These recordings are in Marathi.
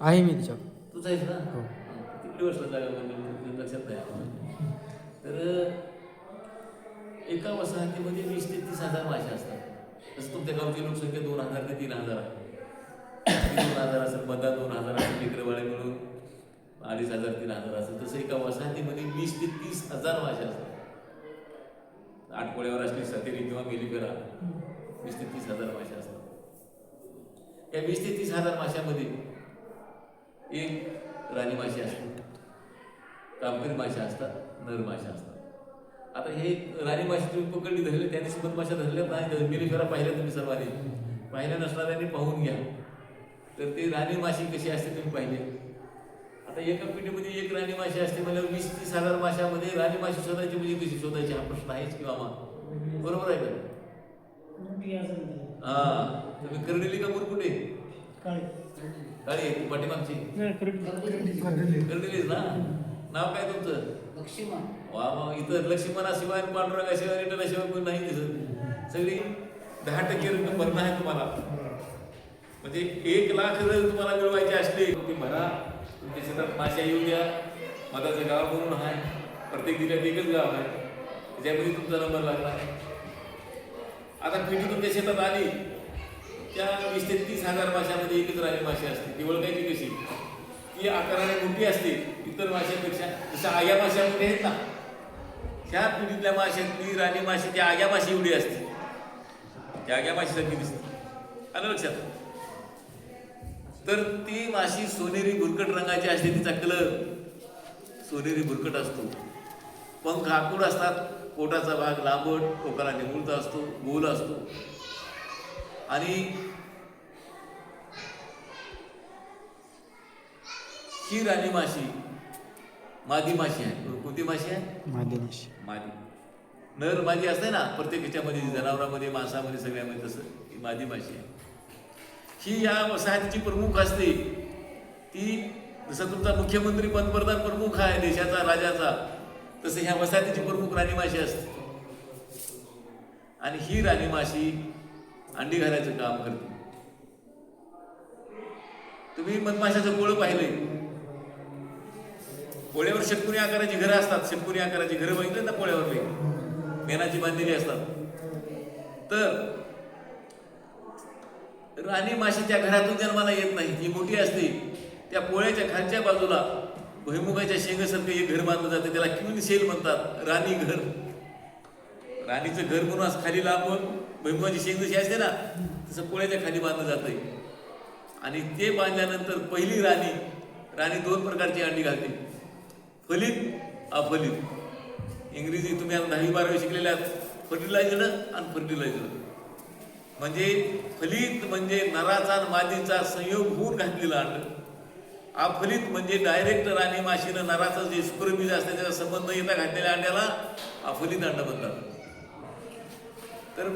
आहे मी त्याच्यावर तुझा आहेस ना? हो. किती जागा म्हणजे लक्षात नाही. तर एका वसाहतीमध्ये वीस ते तीस हजार मासे असतात. तसं तुमच्या गावची लोकसंख्या दोन हजार ते तीन हजार आहे. ती दोन हजार असेल मधा दोन हजार असेल लेकरवाळे मिळून अडीच हजार तीन हजार असेल. तसं एका वसाहतीमध्ये वीस ते तीस हजार मासे असतात. आठवड्यावर असली सतेरी किंवा मेलिफेरा वीस ते तीस हजार मासे असतात. या वीस ते तीस हजार माशामध्ये एक राणी माशी असते कामकरी माशा असतात नर माशा असतात. आता हे राणी माशी तुम्ही पकडली धरले त्याने सुबत माशा धरल्या नाही मिली फेरा पाहिल्या तुम्ही सर्वांनी. पाहिल्या नसणाऱ्यांनी पाहून घ्या. तर ती राणी माशी कशी असते तुम्ही पाहिले. आता एका पिढीमध्ये एक राणी माशी असते म्हणजे वीस तीस हजार माशामध्ये राणी माशी शोधायची म्हणजे कशी? शोधायची. हा प्रश्न आहेच किंवा मग बरोबर आहे का? हा. तुम्ही करडेली का कुठे काळी पाठीमागची करडेलीच ना? नाव काय तुमचं? लक्ष्मण. वा वा इथं लक्ष्मणाशिवाय पांडुरंगाशिवाय रिटनाशिवाय कोणी नाही दिसत. सगळी दहा टक्के रक्कम भरणं आहे तुम्हाला. म्हणजे एक लाख जर तुम्हाला मिळवायचे असले ते भरा. तुमच्या शेतात माशा येऊ द्या. मधाचं गाव म्हणून आहे प्रत्येक जिल्ह्यात एकच गाव आहे. त्याच्यामध्ये तुमचा नंबर लागला. आहे आता पिढी तुमच्या शेतात आली. त्या वीस ते तीस हजार माशामध्ये एकच राणी माशी असते ती ओळखायची कशी? ती आकाराने मोठी असते इतर भाषांपेक्षा जसं आग्या भाषांमध्ये आहेत ना ह्या पिढीतल्या माशातली राणी माशी ती आग्या माशी एवढी असते. त्या आग्या माशीसारखी दिसते. आलं लक्षात? तर ती माशी सोनेरी भुरकट रंगाची असते तिचा कलर सोनेरी भुरकट असतो. पंख आखूड असतात पोटाचा भाग लांबट टोकाला निमुळता असतो गोल असतो. आणि ही राणी माशी मादी माशी आहे. कोणती माशी आहे? माध्यमाशी मादी. नर मादी असते ना प्रत्येक ह्याच्यामध्ये जनावरांमध्ये मांसामध्ये सगळ्यामध्ये तसं ही मादी माशी आहे. ही या वसाहतीची प्रमुख असते. ती जसं तुमचा मुख्यमंत्री पंतप्रधान प्रमुख आहे देशाचा राजाचा तसं ह्या वसाहतीची प्रमुख राणी माशी असते. आणि ही राणी माशी अंडी घालायचं काम करते. तुम्ही मधमाशाचं गोळं पाहिलंय. पोळ्यावर षटकुनी आकाराची घरं असतात. षटकुनी आकाराची घरं बघितले ना पोळ्यावर मेनाची बांधलेली असतात. तर राणी माशी त्या घरातून जन्माला येत नाही. ही मोठी असते. त्या पोळ्याच्या खालच्या बाजूला भुईमुगाच्या शेंगासारखं हे घर बांधलं जातं. त्याला क्वीन सेल म्हणतात. राणी घर. राणीचं घर म्हणून असं खाली लांबून भुईमुगाची शेंग जशी असते ना तसं पोळ्याच्या खाली बांधलं जातंय. आणि ते बांधल्यानंतर पहिली राणी राणी दोन प्रकारची अंडी घालते. फलित अफलित. इंग्रजी तुम्ही आता दहावी बारावी शिकलेल्या आहात. फर्टिलायझर आणि फर्टिलायझर. म्हणजे फलित म्हणजे नराचा आणि मादीचा संयोग होऊन घातलेलं अंड. अफलित म्हणजे डायरेक्ट राणी माशीनं नराचं जे शुक्रबीज असते त्याचा संबंध येता घातलेल्या अंड्याला अफलित अंड म्हणतात. तर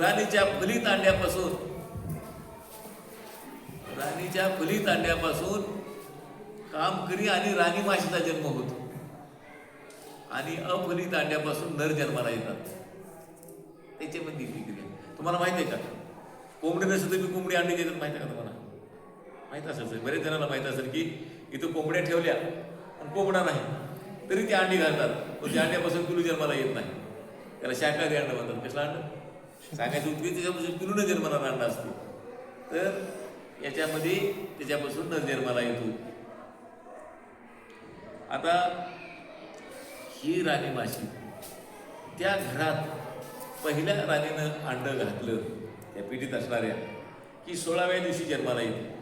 राणीच्या फलित अंड्यापासून राणीच्या फलित अंड्यापासून कामकरी आणि राणी माशीचा जन्म होतो. आणि अफलित अंड्यापासून नर जन्माला येतात. त्याच्यामध्ये विक्री तुम्हाला माहिती आहे का? कोंबडी नसेल तर मी कोंबडी अंडी देतात माहिती आहे का तुम्हाला? माहीत असेल सर. बरेच जणांना माहीत असेल की इथं कोंबड्या ठेवल्या पण कोंबडा नाही. तरी ते अंडी घालतात. पण त्या अंड्यापासून कुलू जन्माला येत नाही. त्याला शाकाहारी अंड म्हणतात. कसला अंड सांगायचं उद्योग त्याच्यापासून पिलून जन्माला अंडा असतो. तर याच्यामध्ये त्याच्यापासून नर जन्माला येतो. आता ही राणी माशी त्या घरात पहिल्या राणीनं अंड घातलं त्या पिढीत असणाऱ्या की सोळाव्या दिवशी जन्माला येते.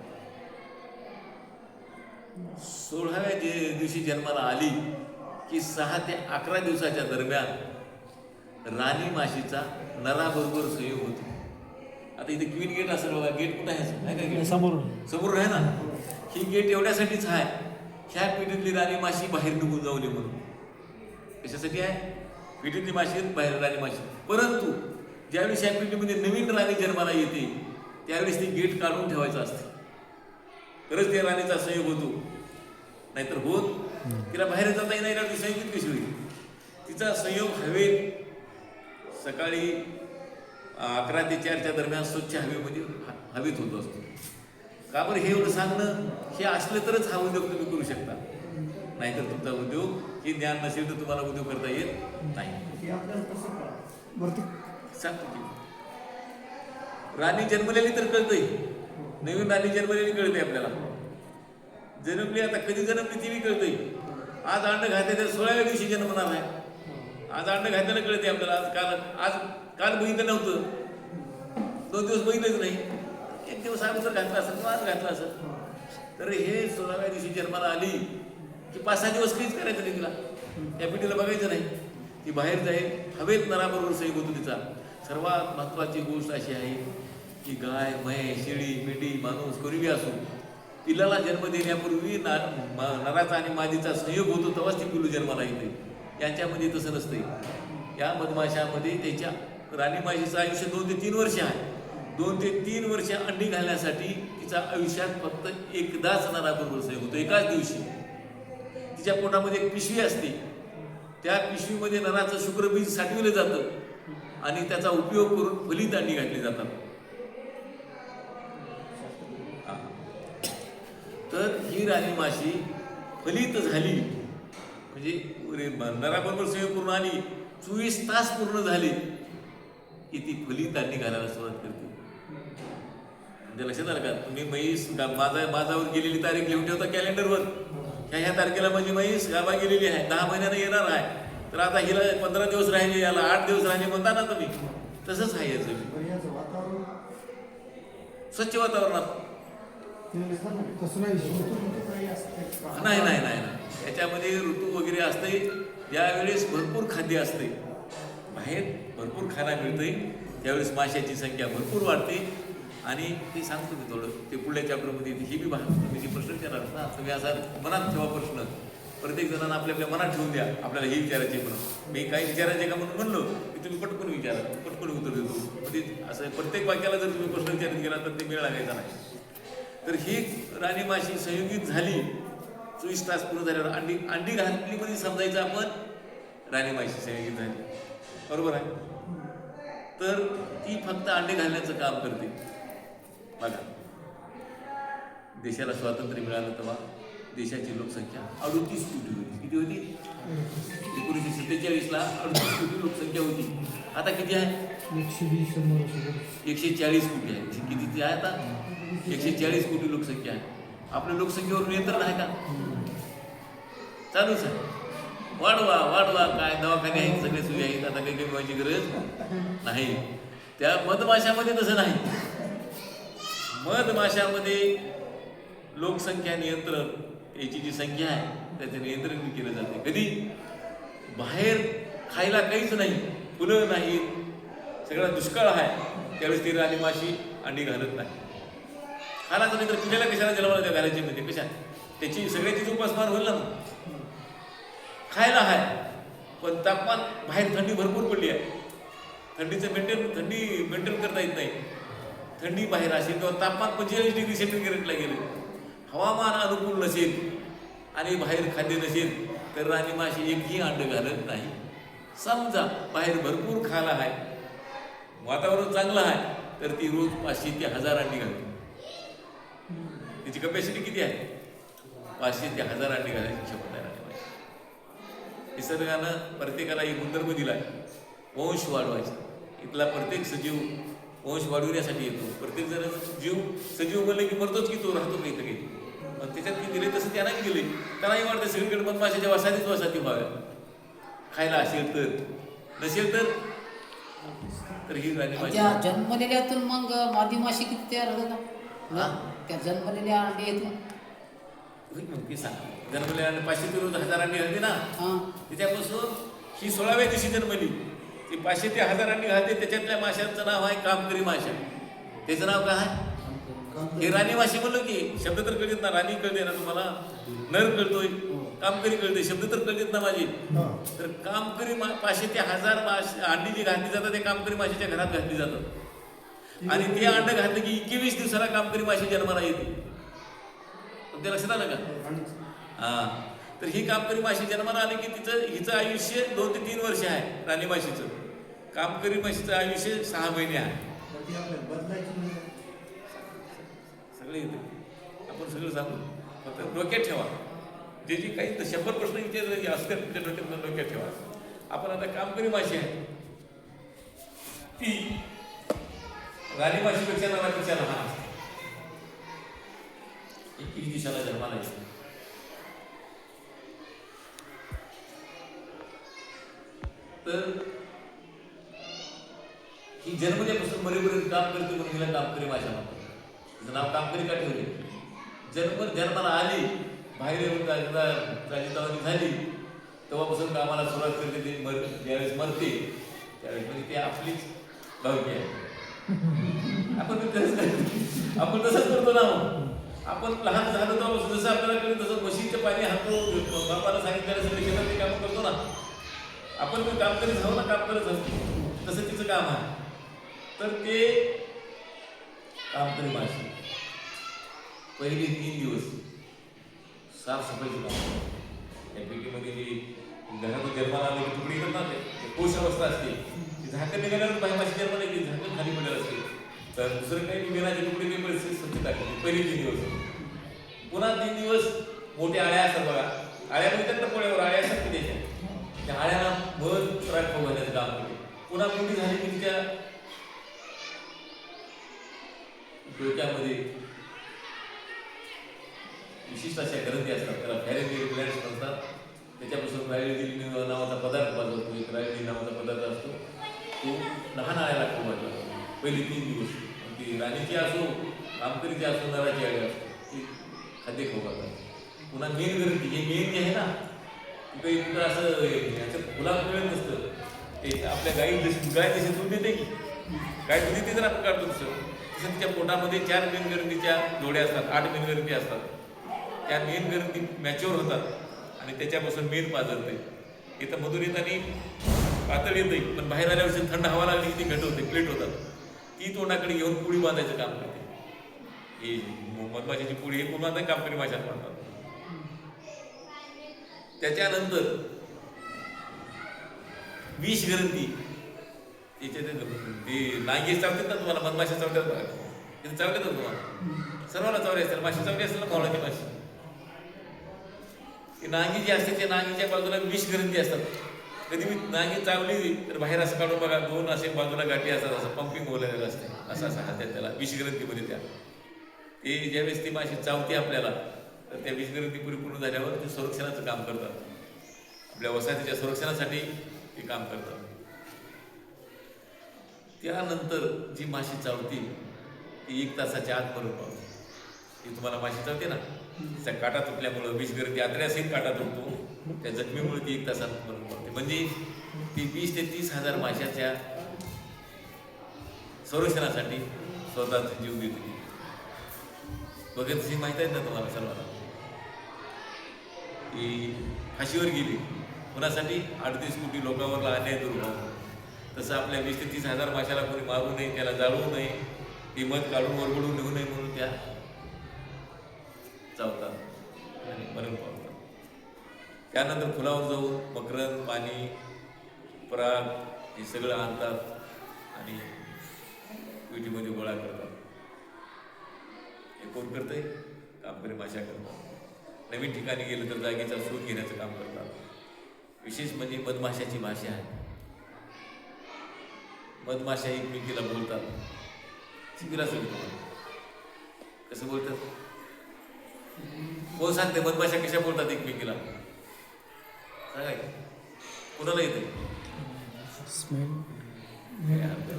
सोळाव्या दिवशी जन्माला आली की सहा ते अकरा दिवसाच्या दरम्यान राणी माशीचा नराबरोबर संयोग होतो. आता इथे क्वीन गेट असेल बघा गेट कुठं आहे? समोर. समोर आहे ना? ही गेट एवढ्यासाठीच आहे. ह्या पिढीतली राणी माशी बाहेर निघून जाऊ नये म्हणून. कशासाठी आहे? पिढीतली माशी बाहेर राणी माशी परंतु ज्यावेळेस ह्या पिढीमध्ये नवीन राणी जन्माला येते त्यावेळेस ती गेट काढून ठेवायचं असते. तरच त्या राणीचा संयोग होतो. नाहीतर होत. तिला बाहेर जाता येणार नाही ती कशी होईल तिचा संयोग हवेत. सकाळी अकरा ते चारच्या दरम्यान स्वच्छ हवेमध्ये हवेत होत असतो. का बरं हे एवढं सांगणं? हे असलं तरच हा उद्योग तुम्ही करू शकता. नाहीतर तुमचा उद्योग हे ज्ञान नसेल तर तुम्हाला उद्योग करता येत नाही. सांगतो की. राणी जन्मलेली तर कळतंय. नवीन राणी जन्मलेली कळते आपल्याला. जन्मली आता कधी जन्मली ती बी कळतंय. आज अंड घातले तर सोळाव्या दिवशी जन्मणार आहे. आज अंड घातल्यानं कळते आपल्याला. आज काल आज काल बघितलं नव्हतं. दोन दिवस बघितलंच नाही. एक दिवस अगोदर घातला असं किंवा आज घातला असं. तर हे सोळाव्या दिवशी जन्माला आली की पाच सहा दिवस काहीच करायचं नाही तिला. त्या पिढीला बघायचं नाही. ती बाहेर जाईल. हवेत नराबरोबर सही होतो तिचा. सर्वात महत्त्वाची गोष्ट अशी आहे की गाय म्हैस शेळी मेंढी माणूस कोणी असो पिल्लाला जन्म देण्यापूर्वी ना नराचा आणि मादीचा संयोग होतो तेव्हाच ती पिल्लू जन्माला येते. यांच्यामध्ये तसं नसते या मधमाशामध्ये त्याच्या राणीमाशीचं आयुष्य दोन ते तीन वर्ष आहे. दोन ते तीन वर्ष अंडी घालण्यासाठी तिचा आयुष्यात फक्त एकदाच नराबरोबर संयोग होतो. एकाच दिवशी. तिच्या पोटामध्ये एक पिशवी असते. त्या पिशवीमध्ये नराचं शुक्रबीज साठविलं जातं आणि त्याचा उपयोग करून फलित अंडी घातली जातात. तर ही राणी माशी फलित झाली. म्हणजे नराबरोबर संयोग पूर्ण आली. चोवीस तास पूर्ण झाले. की ती फलित अंडी घालायला सुरुवात करते. म्हणजे लक्षात आलं का? तुम्ही म्हैस गा- माझा माझावर गेलेली तारीख लिहून ठेवता कॅलेंडरवर. ह्या ह्या तारखेला माझी म्हैस गाबा गेलेली आहे. दहा महिन्यानं येणार आहे. तर आता हिला पंधरा दिवस राहिले याला आठ दिवस राहिले म्हणता ना तुम्ही. तसंच आहे याचं वातावरण? स्वच्छ वातावरणात. नाही? नाही नाही. त्याच्यामध्ये ऋतू वगैरे असते ज्यावेळेस भरपूर खाद्य असते बाहेर भरपूर खायला मिळते त्यावेळेस माशाची संख्या भरपूर वाढते. आणि ते सांगतो मी थोडं ते पुढल्या चॅप्टरमध्ये हे बी बाहेर तुम्ही जे प्रश्न विचारणार ना तुम्ही असा मनात ठेवा प्रश्न. प्रत्येक जणांना आपल्या आपल्या मनात ठेवून द्या. आपल्याला हे विचारायचे म्हणून. मी काही विचारायचे का म्हणून म्हणलो की तुम्ही पटकन विचारा पटकन उत्तर देतो. म्हणजे असं प्रत्येक वाक्याला जर तुम्ही प्रश्न विचारित गेला तर ते मेळ लागायचा नाही. तर ही राणी माशी संयोगित झाली. चोवीस तास पूर्ण झाल्यावर अंडी अंडी घातली मध्ये समजायचं आपण राणी माशी संयोगित झाली बरोबर आहे? तर ती फक्त अंडे घालण्याचं काम करते. बघा. देशाला स्वातंत्र्य मिळालं तेव्हा देशाची लोकसंख्या अडुतीस कोटी होती. किती होती? एकोणीसशे सत्तेचाळीसला अडतीस कोटी लोकसंख्या होती. आता किती आहे? एकशे वीस एकशे चाळीस कोटी आहे. किती आहे आता? एकशे चाळीस कोटी लोकसंख्या आहे. आपल्या लोकसंख्येवर नियंत्रण आहे का? चालूच आहे वाढवा वाढवा. काय दवाखाने आहेत सगळे सुई आहेत. आता काही कमी व्हायची गरज नाही. त्या मधमाशामध्ये तसं नाही. मधमाशामध्ये लोकसंख्या नियंत्रण याची जी संख्या आहे त्याचं नियंत्रण केलं जाते. कधी? बाहेर खायला काहीच नाही फुलं नाहीत. सगळा दुष्काळ आहे. त्यावेळेस ती राणी माशी अंडी घालत नाही. खायलाच नाही तर तुझ्याला कशाला जन्माला त्या घालायची म्हणजे कशा त्याची सगळ्याचीच उपासमार होईल ना मग. खायला आहे पण तापमान बाहेर थंडी भरपूर पडली आहे. थंडीचं मेंटेन थंडी मेंटेन करता येत नाही. थंडी बाहेर असेल किंवा तापमान पंचेचाळीस डिग्री सेंटीग्रेडला गेलं. हवामान अनुकूल नसेल आणि बाहेर खाद्य नसेल तर राणी माशी एकही अंड घालत नाही. समजा बाहेर भरपूर खायला आहे वातावरण चांगलं आहे तर ती रोज पाचशे ते हजार अंडी घालते. तिची कपॅसिटी किती आहे? पाचशे ते हजार अंडी घालायची क्षमता आहे माशी निसर्गानं प्रत्येकाला एक गुणधर्म दिलाय वंश वाढवायचा. इथला प्रत्येक सजीव वंश वाढवण्यासाठी येतो. प्रत्येक जण जीव सजीव म्हणले की मरतोच की तो राहतो काही तरी मग त्याच्यात की दिले तसं त्यांनाही दिले. त्यांनाही वाटतं सगळीकडे मधमाशाच्या वसाहतीच वसाहती व्हाव्या. खायला असेल तर. नसेल तर तर ही राणी जन्मलेल्यातून मग मादी माशी किती तयार होतात? त्या जन्मलेल्या होईल मग ती सांग. जन्मल्याने पाचशे ते रोज हजारांनी घालते ना? हा. त्याच्यापासून ही सोळाव्या दिवशी जन्मली. ती पाचशे ते हजारांनी घालते त्याच्यातल्या माशांचं नाव आहे कामकरी माशा. त्याचं नाव काय आहे? हे राणी माशी म्हणलं की शब्द तर कळतात ना राणी कळते ना तुम्हाला? नर कळतोय. कामकरी कळते. शब्द तर कळतात ना माझे. हा. तर कामकरी पाचशे ते हजार माश अंडी जी घातली जातात ते कामकरी माशीच्या घरात घातली जातात. आणि ते अंड घातलं की एकवीस दिवसाला कामकरी माशी जन्माला येते. तुमच्या लक्षात आलं का? हा. तर ही कामकरी माशी जन्माला आली की तिचं हिचं आयुष्य दोन ते तीन वर्ष आहे राणी माशीचं. कामकरी माशीचं आयुष्य सहा महिने आहे. सगळे येते. आपण सगळं सांगू. फक्त डोक्यात ठेवा. जे जे काही तर शंभर प्रश्न इथे असते तुमच्या डोक्यात डोक्यात ठेवा. आपण आता कामकरी माशी आहे. ती राणी माशीपेक्षा नावापेक्षा लहान असते. एकवीस दिवसाला जन्माला येते तर ही जन्मल्यापासून मरेपर्यंत काम करते म्हणून हिला कामकरी माझ्या नाव तिचं नाव कामकरी का ठेवले? जन्म जन्माला आली बाहेर येऊन राजतावानी झाली तेव्हापासून कामाला सुरुवात करते ती मर ज्यावेळेस मरते त्यावेळेस म्हणजे ती आपलीच भावकी आहे. आपण आपण तसंच करतो ना आपण लहान झालो तर जसं आपल्याला कळलं तसं म्हशीचं पाणी हातो बापाला सांगितलेलं सगळे शेतात ते काम करतो ना. आपण पण काम करीत जाऊ ना काम करत जाऊ तसं तिचं काम आहे. तर ते काम करी माशी पहिले तीन दिवस साफसफाईचं काम या पेटीमध्ये जी घरातून जन्माला आले की तुकडी करतात ते पोष अवस्था असते झाकण निघाल्यावर बाहेर माशी जन्माला येते झाकण खाली पडलं असते तर दुसरं काही निघण्याचे तुकडे काही परिस्थिती स्वच्छ टाकली पहिले तीन दिवस. पुन्हा तीन दिवस मोठ्या आळ्या असतात बघा. आळ्या म्हणतात ना पोळ्यावर आळ्या असतात की त्याच्या त्या आळ्याला भर त्रास घालण्याचं काम केले पुन्हा मोठी झाली की तिच्या डोक्यामध्ये विशिष्ट अशा ग्रंथी असतात. त्याला फॅरेंजी ब्लॅड्स म्हणतात. त्याच्यापासून रायलिन नावाचा पदार्थ बनवतो एक रायडी नावाचा पदार्थ असतो. तो लहान आळ्याला वाटला पहिले तीन दिवस. ती राणीची असो रामकरीची असो नराची आळी असो ती खाद्य खाऊ घालतात. पुन्हा मेन ग्रंथी हे मेन जे आहे ना तिथे काही कुठं असं ह्याच्यात फुलात मिळत नसतं. ते आपल्या गाई जशी गाय जशी दूध देते की? गाय दूध देते तर आपण काढतो तसं तसं तिच्या पोटामध्ये चार मेन ग्रंथीच्या जोड्या असतात आठ मेन ग्रंथी असतात. त्या मेन ग्रंथी मॅच्युअर होतात आणि त्याच्यापासून मेन पाजरते इथं मधून येताना पातळ नाही पण बाहेर आल्यावर थंड हवा लागली की ती घट होते प्लेट होतात. ती तोंडाकडे घेऊन पुळी बांधायचं काम करते. ही मधमाशाची पुळी हे पुन्हा काम कामकरी माशात म्हणतात त्याच्यानंतर विष ग्रंथी त्याचे ते ते चावतात ना तुम्हाला मधमाशा चावतात बघा. तिथे चावतात ना तुम्हाला? सर्वांना चावले असतील माशी चावली असेल ना भावनाची माशी? ती नांगी जी असते ते नांगीच्या बाजूला विष ग्रंथी असतात. कधी मी नांगी चावली तर बाहेर असं काढून बघा दोन असे बाजूला गाठी असतात असं पंपिंग बोलायला असते. असं असं हातात त्याला विषग्रंथीमध्ये त्या. ते ज्यावेळेस ती माशी चावते आपल्याला तर त्या विषग्रंथी पुरी परिपूर्ण झाल्यावर ते संरक्षणाचं काम करतात. आपल्या वसाहतीच्या संरक्षणासाठी ते काम करतात. त्यानंतर जी माशी चावते ती एक तासाच्या आत मरून पावते. ती तुम्हाला माशी चावते ना? त्या काटा तुटल्यामुळं विषग्रंथी आतड्यासहित काटा तुटतो. त्या जखमीमुळे ती एक तासात मरून पावते. म्हणजे ती वीस ते तीस हजार माशाच्या संरक्षणासाठी स्वतःचा जीव देते ती. बघत सिंग माहीत आहे ना तुम्हाला सर्वांना? की फाशीवर गेली. कोणासाठी? अडतीस कोटी लोकांवर अन्याय दूर व्हावं तसं आपल्या वीस ते तीस हजार माशाला कोणी मारू नये त्याला जाळवू नये ती मध काढून वरगडून नेऊ नये म्हणून त्या चावतात आणि मरण पावतात. त्यानंतर फुलावर जाऊन मकरंद पाणी पराग हे सगळं आणतात आणि विटीमध्ये गोळा करतात. हे कोण करतंय? कामकरी माशा करतात. नवीन ठिकाणी गेलं तर जागेचा शोध घेण्याचं काम करतात. विशेष म्हणजे मधमाशाची भाषा आहे मधमाशा एकमेकीला बोलतात. शिबिरा कसं बोलतात? कोण सांगते? मधमाशा कशा बोलतात एकमेकीला? सांगा की. कुणाला येते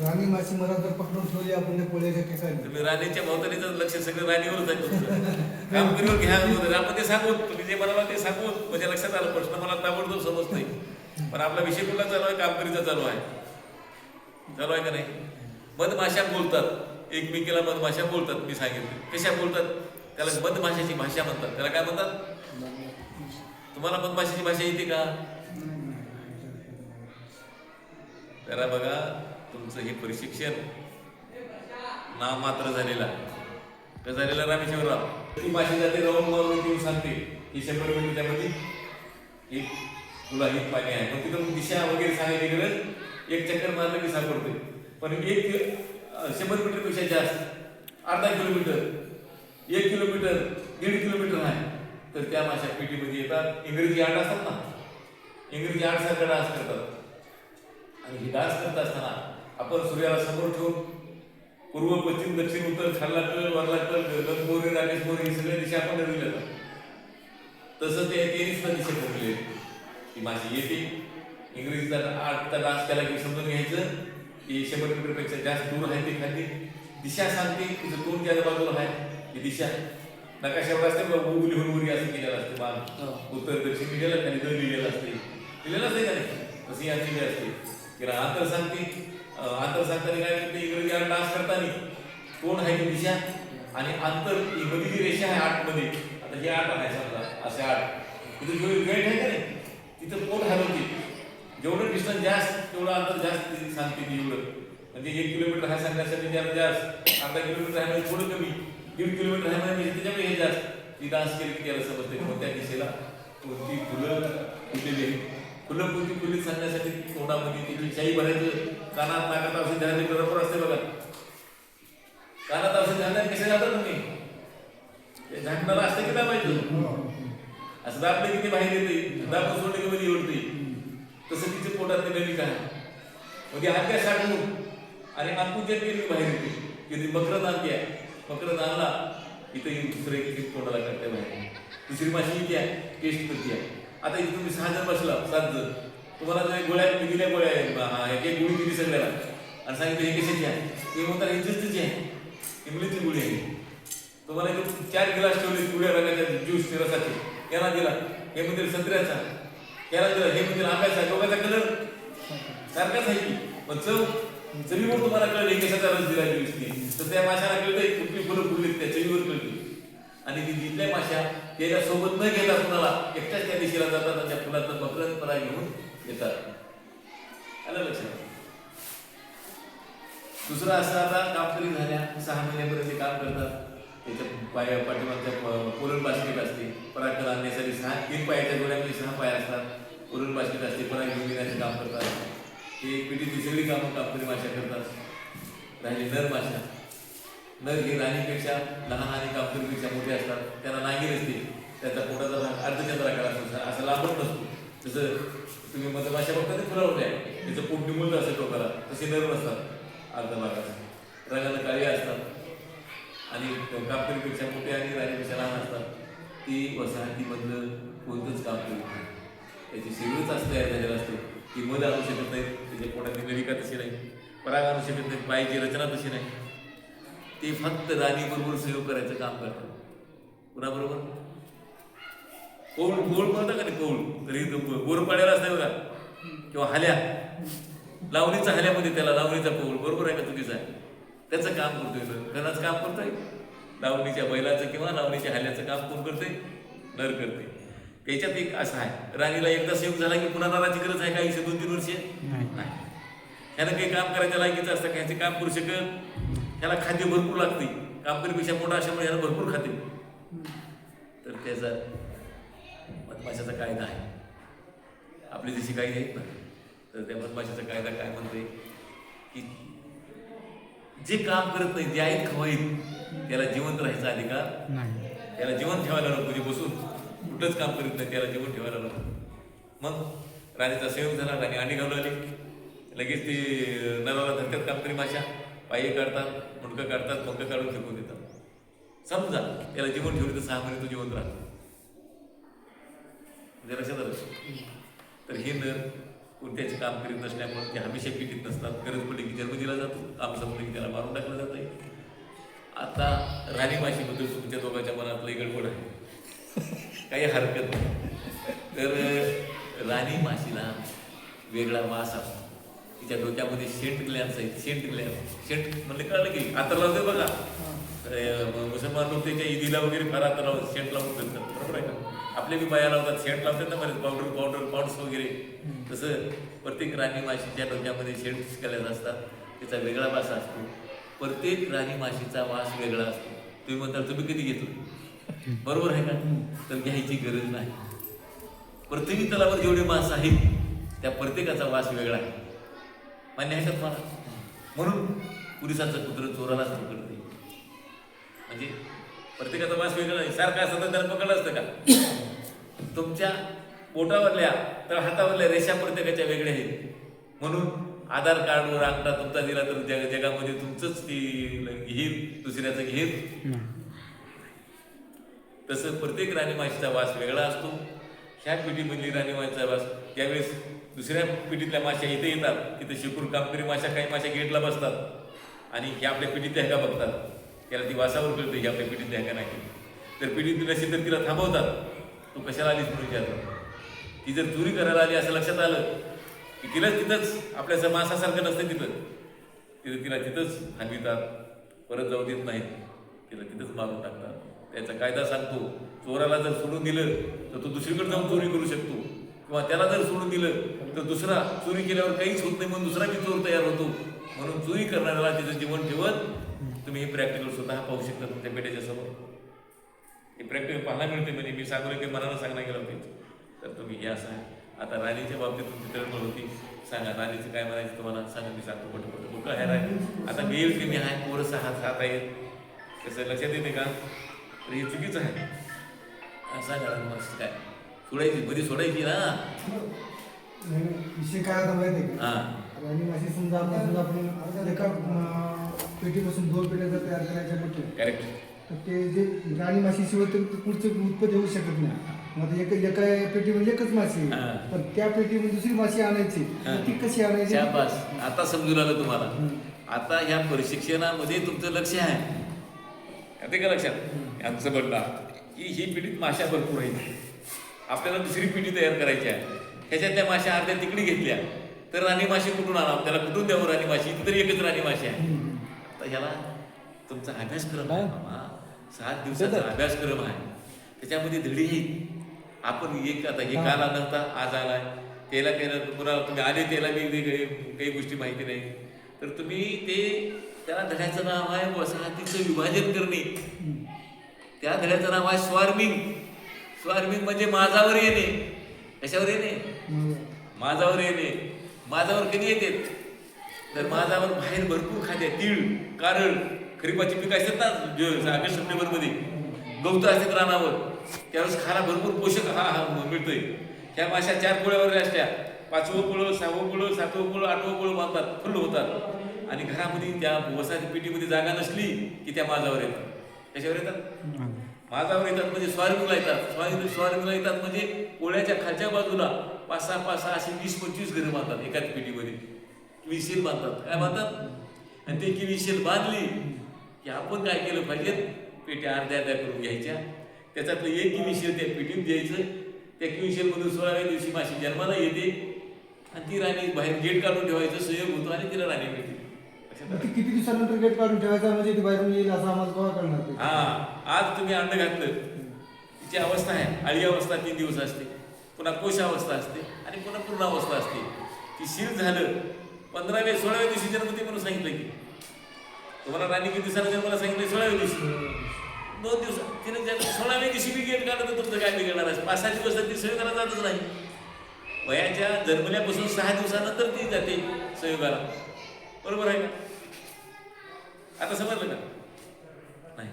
राणी माशी मला जर पकडून ठेवली आपण त्या पोळ्याच्या ठिकाणी. तुम्ही राणीच्या भोवतालीचं लक्ष सगळं राणीवरच आहे तुमचं. कामगिरीवर घ्या अगोदर. आपण ते सांगू तुम्ही जे म्हणाला ते सांगू म्हणजे लक्षात आलं. प्रश्न मला ताबडतोब समजतोय. पण आपला विषय कुठला चालू आहे? कामगिरीचा चालू आहे. चालू आहे का नाही? मधमाशा बोलतात. एकमेकीला मधमाशा बोलतात मी सांगितलं. कशा बोलतात? त्याला मधमाशाची भाषा म्हणतात. त्याला काय म्हणतात? तुम्हाला मधमाशाची भाषा येते का? त्याला बघा तुमचं हे प्रशिक्षण नामात्र झालेला का झालेला रामेश्वरराव ती माझी जाते राहून मारून येऊन सांगते. की शंभर मिनिट त्यामध्ये. एक तुला एक पाणी आहे. मग तिथं दिशा वगैरे सांगायची गरज एक चक्कर मारलं की सापडते पण एक शंभर मीटरपेक्षा जास्त अर्धा किलोमीटर एक किलोमीटर दीड किलोमीटर आहे. तर त्या माशा पेटीमध्ये येतात. इंग्रजी आर्ट असतात ना? इंग्रजी आठ सारखा डान्स करतात. आणि ही डान्स करत असताना आपण सूर्याला समोर ठेवून पूर्व पश्चिम दक्षिण उत्तर खाल्ला कल वरला कल गगन मोरे राकेश मोरे हे सगळ्या दिशा आपण ठरविल्या जातात तसं ते तेनीसला दिशा ठरवले ती माशी येते. इंग्रजीचा आठचा डान्स केला की समजून घ्यायचं. की शंभर मीटरपेक्षा जास्त दूर आहे ते खाली. दिशा सांगते तिचं तोंड त्या बाजूला आहे. ही दिशा आहे. नकाशावर असते बघ उगली होऊन उरी असं केलेलं असते मान हो. उत्तर दक्षिण लिहिलेलं खाली दर लिहिलेलं असते. लिहिलेलं असते का नाही? तशी यांची लिहिली असते. तिला अंतर सांगते. अं, अंतर सांगताना काय करते? इंग्रजी डान्स करताना कोण आहे ती दिशा? आणि अंतर ही मधली जी रेषा आहे आठमध्ये आता ही आठ आहे समजा असे आठ तिथे जो वेट आहे का नाही? तिथं पोट हलवते जेवढं डिस्टन्स जास्त तेवढं अंतर जास्त सांगते ती एवढं. म्हणजे एक किलोमीटर हा सांगण्यासाठी ज्याला जास्त. अर्धा किलोमीटर आहे म्हणजे थोडं कमी. दीड किलोमीटर आहे म्हणजे त्याच्यामुळे हे जास्त ती डान्स केली की त्याला समजते कोणत्या दिशेला. कोणती फुलं फुटलेली फुलं कोणती फुली सांगण्यासाठी तोंडामध्ये तिथली शाही भरायचं. कानात नाकात औषध घालणे बरोबर असते बघा. कानात औषध घालण्यात कसे जातात तुम्ही ते झाकणाला असते की नाही पाहिजे असं दाबले की ते बाहेर येते दाबून सोडले की मध्ये उडते तसं तिचे पोटात ते नवी म्हणजे काय म्हणजे आज्ञा साठवून? आणि आत्महत्या केली बाहेर येते की ती मकरदान आहे. मकरदानला इथं येऊन दुसरं एक पोटाला करते माहिती दुसरी माशी इथे आहे टेस्ट करते आहे. आता इथे तुम्ही सहा जण बसला सात जण. तुम्हाला जर गोळ्या मी दिल्या गोळ्या आहेत हा, एक एक गोळी दिली सगळ्याला. आणि सांगितलं हे कशाची आहे? ते म्हणतात ही आहे. इमलीची गोळी आहे. तुम्हाला इथे चार गिलास ठेवले गुळ्या रंगाच्या ज्यूस रसाचे. याला दिला. हे म्हणजे संत्र्याचा. याला दिला. हे म्हणजे आंब्याचा दोघांचा कलर सारखाच आहे की? पण चव? चवीवर तुम्हाला कळलं कशाचा रस दिला ज्यूसने तर त्या माशाला कळतंय कुठली फुलं फुलली त्या चवीवर कळली आणि ती जिथल्या माशा त्याच्या सोबत न घेता कुणाला एकट्याच त्या दिशेला जातात त्या फुलाचा मकरंद परा घेऊन येतात. आलं लक्षात? दुसरं असं आता काम तरी झाल्या सहा महिन्यापर्यंत ते काम करतात. त्याच्या पाया पाठीमागच्या पुरण बास्केट असते पराग कला आणण्यासाठी सहा तीन पायाच्या गोळ्यामध्ये सहा पाय असतात. पुरण बास्केट असते पराग घेऊन येण्याचे काम करतात. ते पिढीतली सगळी कामं कामकरी माशा करतात राहिली नर माशा नर ही राणीपेक्षा लहान आणि कापकरीपेक्षा मोठे असतात. त्यांना नांगीर असते त्याचा पोटाचा भाग अर्धचंद्राकार असतो असं लांबट नसतो. जसं तुम्ही मधमाशा बघता ते फुलावट आहे. त्याचं पोट निमुळतं असं टोकाला तसे नर नसतात अर्ध भागात रंगानं काळी असतात. आणि कापकरीपेक्षा मोठे आणि राणीपेक्षा लहान असतात. ती वसाहतीमधलं कोणतंच काम करीत नाही. त्याची शेवटच असते तयार झालेलं असते. ती मध आणू शकत नाही त्याच्या पोटातली नलिका तशी नाही पराग आणू शकत नाही पायाची रचना तशी नाही. ते फक्त राणीबरोबर सहयोग करायचं काम करतात. कुणाबरोबर कोण कोण म्हणता का नाही कौल तरी गोर पाड्याला असते बघा. किंवा हाल्या. लावणीचा हाल्यामध्ये त्याला लावणीचा कौल बरोबर आहे का चुकीचा आहे? त्याचं काम करतोय सर कणाचं काम करतोय? लावणीच्या बैलाचं किंवा लावणीच्या हाल्याचं काम कोण करते नर करते त्याच्यात एक असं आहे. राणीला एकदा सहयोग झाला की पुन्हा नराची गरज आहे का इथे दोन तीन वर्षे? नाही. ह्यानं काही काम करायच्या लायकीचं असतं का? ह्याचे काम करू शकत? ह्याला खाद्य भरपूर लागते. काम करीपेक्षा मोठा असल्यामुळे ह्याला भरपूर खाते. तर त्याचा मधमाशाचा कायदा आहे. आपली जशी कायदे आहेत ना तर त्या मधमाशाचा कायदा काय म्हणते की जे काम करत नाही जे आहेत खवाईत त्याला जिवंत राहायचा अधिकार त्याला जीवन ठेवायला नको म्हणजे बसून. कुठंच काम करीत नाही त्याला जेवण ठेवायला लागलं. मग राणीचा संयोग झाला राणी अंडी घालून आली. लगेच ती नराला धरतात कामकरी माशा पायी काढतात मुंडकं काढतात पंख काढून फेकून देतात. समजा त्याला जीवन ठेवली तर सहा महिने तो जेवण राहतो. म्हणजे लक्षात आलं? तर हे नर कोणत्याचे काम करीत नसल्यामुळे ते हमेशा पिटीत नसतात. गरज पडली की जन्म दिला जातो. काम संपलं की त्याला मारून टाकलं जातं आता राणी माशीबद्दल तुमच्या दोघांच्या मनातलं गडबड आहे. काही हरकत नाही. तर राणी माशीला वेगळा वास असतो. तिच्या डोक्यामध्ये सेंट ग्लॅन्स आहेत सेंट ग्लॅन्स. सेंट म्हणले कळलं की आता लावते बघा. मुसलमान लोक त्याच्या ईदीला वगैरे फार आता लावतात सेंट लावून फिरतात बरोबर आहे का? आपल्या बी बाया लावतात सेंट लावतात ना बरेच पावडर पावडर पावडर्स वगैरे. तसं प्रत्येक राणी माशीच्या डोक्यामध्ये सेंट ग्लॅन्स असतात. त्याचा वेगळा वास असतो. प्रत्येक राणी माशीचा वास वेगळा असतो. तुम्ही म्हणताल तुम्ही कधी घेतो बरोबर आहे का तर घ्यायची गरज नाही. पृथ्वी तलावर जेवढे मास आहेत त्या प्रत्येकाचा वास वेगळा आहे. मान्य आहे का तुम्हाला? म्हणून पोलिसांचा कुत्र चोरालाच पकडते म्हणजे प्रत्येकाचा वास वेगळा आहे. सारखा असतं तर त्याला पकडलं असतं का? तुमच्या पोटावरल्या तर हातावरल्या रेषा प्रत्येकाच्या वेगळ्या आहेत. म्हणून आधार कार्डवर आकडा तुमचा दिला तर जग जगामध्ये तुमचंच ती घेईल दुसऱ्याचं घेईल. तसं प्रत्येक राणीमाशीचा वास वेगळा असतो. ह्या पिढीमधली राणीमाशीचा वास त्यावेळेस दुसऱ्या पिढीतल्या माश्या इथे येतात. तिथे शिकून कामकरी माश्या काही माश्या गेटला बसतात. आणि ह्या आपल्या पिढीतल्या ह्या का बघतात. त्याला ती वासावर कळतं ही आपल्या पिढीतल्या ह्या का नाही. तर पिढीतली नसेल तर तिला थांबवतात. तू कशाला आलीस म्हणून विचारतात ती जर चोरी करायला आली असं लक्षात आलं की तिला तिथंच आपल्या मासासारखं नसतं तिथं. तिथं तिला तिथंच हलवितात परत जाऊ देत नाहीत. तिला तिथंच मारून टाकतात. त्याचा कायदा सांगतो चोराला जर सोडून दिलं तर तो दुसरीकडे जाऊन चोरी करू शकतो. किंवा त्याला जर सोडून दिलं तर दुसरा चोरी केल्यावर काहीच होत नाही म्हणून दुसरा बी चोर तयार होतो. म्हणून चोरी करणाऱ्याला तिचं जीवन ठेवत तुम्ही हे प्रॅक्टिकल स्वतः पाहू शकता तुमच्या पेट्याच्या समोर. हे प्रॅक्टिकल पाहायला मिळते म्हणजे मी सांगू की मनाला सांगणं गेलं पाहिजे. तर तुम्ही या सांग आता राणीच्या बाबतीत तुमची तळमळ होती. सांगा राणीचं काय म्हणायचं तुम्हाला? सांगा मी सांगतो पट पट कुठं आहे राणी. आता मी येईल की मी आहे? पोरं सहा सात आहेत. कसं लक्षात येते का? तर हे चुकीचं आहे. हा, सांगा राणी मस्त काय. सोडायची मध्ये सोडायची ना. विषय काय आता माहिती आहे का? हां. राणी माशी समजा आपण समजा आपण एका अं, पेटीपासून दोन पेट्या जर तयार करायच्या म्हटलं करेक्ट तर ते जे राणी माशी शिवाय तर ते पुढचं उत्पत्ती होऊ शकत नाही. मग आता एका एका पेटीमध्ये एकच माशी आहे. हा. पण त्या पेटीमध्ये दुसरी माशी आणायची हा. तर ती कशी आणायची? शाबास. आता समजून आलं तुम्हाला. हम्म. आता ह्या प्रशिक्षणामध्ये तुमचं लक्ष आहे. येते का लक्षात? आमचं म्हणणं की ही पिढीत माशा भरपूर आहेत. आपल्याला दुसरी पिढी तयार करायची आहे. ह्याच्यात त्या माशा अर्ध्या तिकडे घेतल्या. तर राणी माशी कुठून आणा त्याला कुठून द्यावं राणी माशी? तरी एकच राणी माशी आहे. आता ह्याला तुमचा अभ्यासक्रम आहे मामा. सात दिवसाचा अभ्यासक्रम आहे. त्याच्यामध्ये धडी आहे आपण एक आता हे काल आला होता आज आलाय. त्याला केलं पुन्हा तुम्ही आले त्याला वेगवेगळे काही गोष्टी माहिती नाही. तर तुम्ही ते त्याला धड्याचं नाव आहे वसाहतीचं विभाजन करणे. त्या धड्याचं नाव आहे स्वार्मिंग. स्वार्मिंग म्हणजे माझावर येणे. कशावर येणे? माझावर येणे. माझावर कधी येते? तर माझावर बाहेर भरपूर खाद्या तीळ कारळ खरीपाची पिकं असतात ना ऑगस्ट सप्टेंबरमध्ये गवत असतात रानावर. त्यावेळेस खायला भरपूर पोषक हा हा मिळतोय. ह्या माश्या चार पोळ्यावर असल्या पाचवं पोळं सहावं पोळं सातवं पोळं आठवं पोळं बांधतात. फुल्ल होतात. आणि घरामध्ये त्या वसाहती पेटीमध्ये जागा नसली की त्या माझावर येतात. कशावर येतात? माझावर येतात म्हणजे स्वारमीला येतात. स्वारी स्वारमीला येतात म्हणजे पोळ्याच्या खालच्या बाजूला पाच सहा पाच सहा असे वीस पंचवीस घरं बांधतात एकाच पेटीमध्ये. किवीशील बांधतात. काय बांधतात? आणि ते किवीशील बांधली की आपण काय केलं पाहिजे पेट्या अर्ध्या अर्ध्या करून घ्यायच्या. त्याच्यातलं एक किवीशील त्या पेटीत द्यायचं. त्या किवीशीलमधून सोळाव्या दिवशी माशी जन्माला येते. आणि ती राणी बाहेर गेट काढून ठेवायचं संयोग होतो आणि तिला राणी मिळते मग आलं? ती किती दिवसानंतर गेट काढून ठेवायचा? म्हणजे ती बाहेरून येईल असं आम्हाला गोळा करणार ते. हा आज तुम्ही अंड घातलं. तिची अवस्था आहे. आळी अवस्था तीन दिवस असते. पुन्हा कोश अवस्था असते. आणि पुन्हा पूर्ण अवस्था असते. ती शील झालं. पंधराव्या सोळाव्या दिवशी जन्मते म्हणून सांगितलं की. तुम्हाला राणी किती दिवसाला जन्माला सांगितलं? सोळाव्या दिवशी. दोन दिवस. तिने जन्म सोळाव्या दिवशी मी गेट काढलं तर तुमचं काय बिघडणार आहे? पाच सहा दिवसात ती संयोगाला जातच नाही. वयाच्या जन्मल्यापासून सहा दिवसानंतर ती जाते संयोगाला बरोबर आहे का? आता समजलं का? नाही.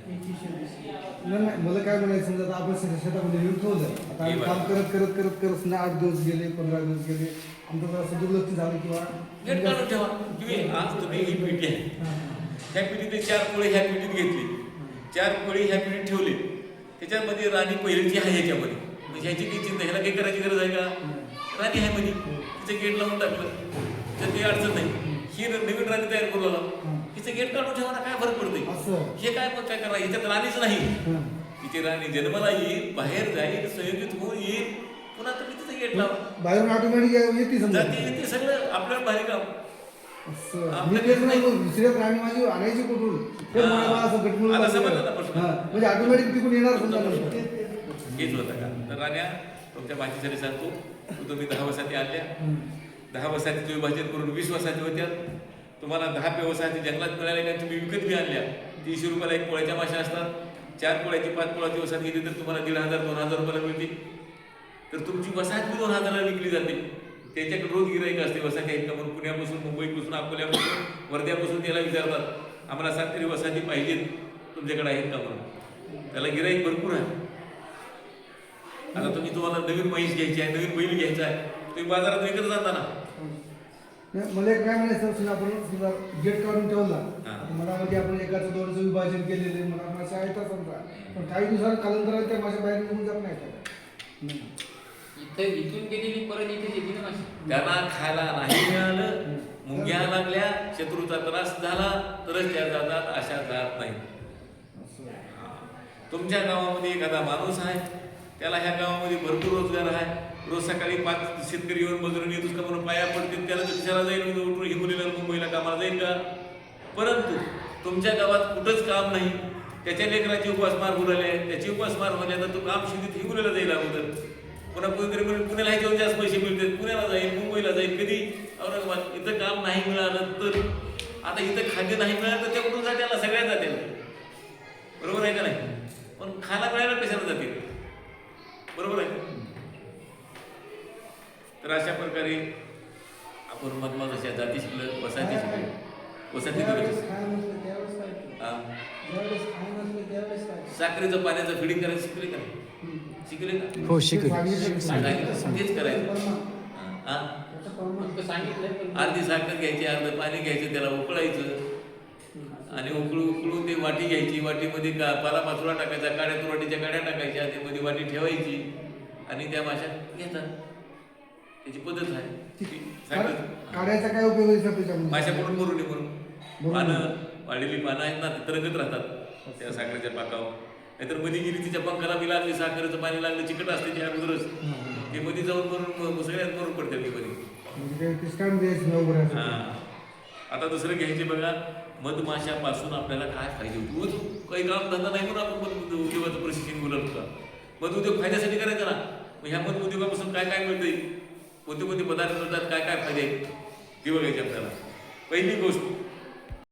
नाही, नाही, मला काय म्हणायचं समजा आता आपण शेता- शेतामध्ये येऊन ठेवलं. आता आम्ही. काम करत करत करत करत ना आठ दिवस गेले पंधरा दिवस गेले. आमचं जरा असं दुर्लक्ष झालं किंवा गेट काढून ठेवा. तुम्ही आज तुम्ही ही पिढी आहे. ह्या पिढीने चार पोळे ह्या पिढीत घेतली. चार पोळे ह्या पिढीत ठेवले. त्याच्यामध्ये राणी पहिलीची आहे ह्याच्यामध्ये म्हणजे ह्याची काही चिंता ह्याला काही करायची गरज आहे का? राणी आहे मध्ये तिचं गेट लावून टाकलं. तर काही अडचण नाही. ही. नवीन राणी तयार करू लागला. हिचं गेट काढून ठेवा ना काय फरक पडते असं. हे काय मग काय करा ह्याच्यात राणीच नाही. हा. तिची राणी जन्माला येईल बाहेर जाईल संयोगित होऊन येईल. पुन्हा तुम्ही तिचं गेट लावा बाहेरून ऑटोमॅटिक येते समजा. जाते येते सगळं आपल्याला भारी काम. असं. आपलं मी तेच नाही बोलत, दुसऱ्या प्राणी माझी आणायची कुठून? ते हा. मला असं गटमूळ आता लागलं. समजलं ना प्रश्न? हा, म्हणजे ऑटोमॅटिक तिकडून येणार समजा नंतर. हेच होतं का? तर राण्या तुमच्या माहितीसाठी सांगतो. तुम्ही दहा वसाती आणल्या. हम्म. दहा वसातीचं विभाजन करून वीस वसाती होत्या. तुम्हाला दहा व्यवसाय जंगलात मिळाले का? तुम्ही विकत बी आणल्या. तीनशे रुपयाला एक पोळ्याच्या माशा असतात. चार पोळ्याची पाच पोळ्याची दिवसात घेतली तर तुम्हाला दीड हजार दोन हजार रुपयाला मिळते तर तुमची वसाहत बी दोन हजाराला विकली जाते. त्याच्याकडे रोज गिराईक असते. वसाहती आहेत का म्हणून पुण्यापासून मुंबईपासून अकोल्यापासून वर्ध्यापासून त्याला विचारतात. आम्हाला सात तरी वसाहती पाहिजेत. तुमच्याकडे आहेत का म्हणून? त्याला गिराईक भरपूर आहे. आता तुम्ही तुम्हाला नवीन म्हैस घ्यायची आहे नवीन बैल घ्यायचा आहे. तुम्ही बाजारात विकत जाता ना मला एक काय म्हणायचं समजा आपण समजा गेट काढून ठेवला. मनामध्ये आपण एकाचं दोनचं विभाजन केलेलं आहे मला मासे आहेत समजा. पण काही दिवसात कालांतराने त्या मासे बाहेर निघून जात नाही? इथं इथून गेलेली परत इथे येते ना माशी त्यांना खायला नाही मिळालं मुंग्या लागल्या शत्रूचा त्रास झाला तरच त्या जातात अशा जात नाही तुमच्या गावामध्ये एखादा माणूस आहे त्याला ह्या गावामध्ये भरपूर रोजगार आहे. रोज सकाळी पाच शेतकरी येऊन मजुरी येतोच का म्हणून पाया पडतील त्याला दुसऱ्याला जाईल? उठून हिंगोलीला मुंबईला कामाला जाईल का? परंतु तुमच्या गावात कुठंच काम नाही. त्याच्या लेकराची उपासमार उराले त्याची उपासमार तर तो काम शेतीत हिंगोलीला जाईल अगोदर. पुन्हा कोणीतरी म्हणेल पुण्याला ह्याच्यावर जास्त पैसे मिळतात पुण्याला जाईल मुंबईला जाईल कधी? औरंगाबाद. इथं काम नाही मिळालं तर आता इथं खाद्य नाही मिळालं तर त्या कुठून जात्याला सगळ्या जातील बरोबर आहे का नाही? पण खायला मिळायला कशाला जातील बरोबर आहे? तर अशा प्रकारे आपण मधमाशाच्या जाती शिकलं वसाहती शिकलं केलं? साखरेचं पाण्याचं फिडिंग करायला शिकले का? शिकले का? हो शिकले. तेच करायचं. हा. अर्धी साखर घ्यायची अर्ध पाणी घ्यायचं त्याला उकळायचं. आणि उकळू उकळून ते वाटी घ्यायची. वाटीमध्ये का पाला पाचोळा टाकायचा काड्या तुराटीच्या काड्या टाकायच्या त्यामध्ये वाटी ठेवायची. आणि त्या माशा घेतात त्याची पद्धत आहे. ती काढायचा काय उपयोग आहे सर त्याच्यामध्ये? माशा पडून मरून नये म्हणून. पानं वाढलेली पानं आहेत ना ते तरंगत राहतात. त्या साखरेच्या पाकावर. नाहीतरमध्ये गेली तिच्या पंखाला बी लागली साखरेचं पाणी लागलं चिकट असते त्या अगोदरच. ते मध्ये जाऊन मरून सगळ्यात मरून पडते ती मध्ये. म्हणजे काय तेच काय द्यायचं नाही उभं राहायचं. हा. आता दुसरं घ्यायचे बघा मधमाशापासून आपल्याला काय फायदे होते? काही काम धंदा नाही म्हणून आपण मध उद्योगाचं प्रशिक्षण बोलत होता. मध उद्योग फायद्यासाठी करायचा ना. मग ह्या मध उद्योगापासून काय काय मिळतंय? कोणते कोणते पदार्थ होतात काय काय फायदे आहेत? ते बघायचे आपल्याला. पहिली गोष्ट